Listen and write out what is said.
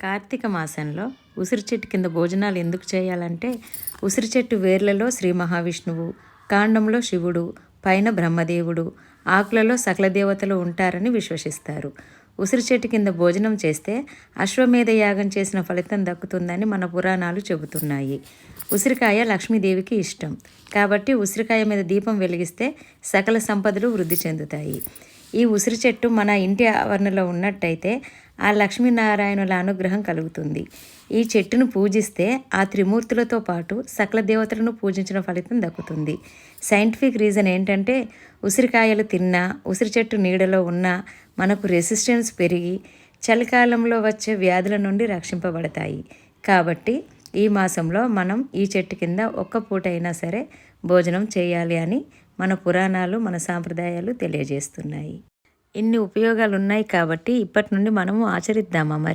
కార్తీక మాసంలో ఉసిరి చెట్టు కింద భోజనాలు ఎందుకు చేయాలంటే ఉసిరి చెట్టు వేర్లలో శ్రీ మహావిష్ణువు కాండంలో శివుడు పైన బ్రహ్మదేవుడు ఆకులలో సకల దేవతలు ఉంటారని విశ్వసిస్తారు. ఉసిరి చెట్టు కింద భోజనం చేస్తే అశ్వమేధ యాగం చేసిన ఫలితం దక్కుతుందని మన పురాణాలు చెబుతున్నాయి. ఉసిరికాయ లక్ష్మీదేవికి ఇష్టం. కాబట్టి ఉసిరికాయ మీద దీపం వెలిగిస్తే సకల సంపదలు వృద్ధి చెందుతాయి. ఈ ఉసిరి చెట్టు మన ఇంటి ఆవరణలో ఉన్నట్టయితే ఆ లక్ష్మీనారాయణుల అనుగ్రహం కలుగుతుంది. ఈ చెట్టును పూజిస్తే ఆ త్రిమూర్తులతో పాటు సకల దేవతలను పూజించిన ఫలితం దక్కుతుంది. సైంటిఫిక్ రీజన్ ఏంటంటే ఉసిరికాయలు తిన్నా ఉసిరి చెట్టు నీడలో ఉన్నా మనకు రెసిస్టెన్స్ పెరిగి చలికాలంలో వచ్చే వ్యాధుల నుండి రక్షింపబడతాయి. కాబట్టి ఈ మాసంలో మనం ఈ చెట్టు కింద ఒక్క పూట అయినా సరే భోజనం చేయాలి అని మన పురాణాలు మన సాంప్రదాయాలు తెలియజేస్తున్నాయి. ఇన్ని ఉపయోగాలు ఉన్నాయి కాబట్టి ఇప్పటి నుండి మనము ఆచరిద్దామా మరి?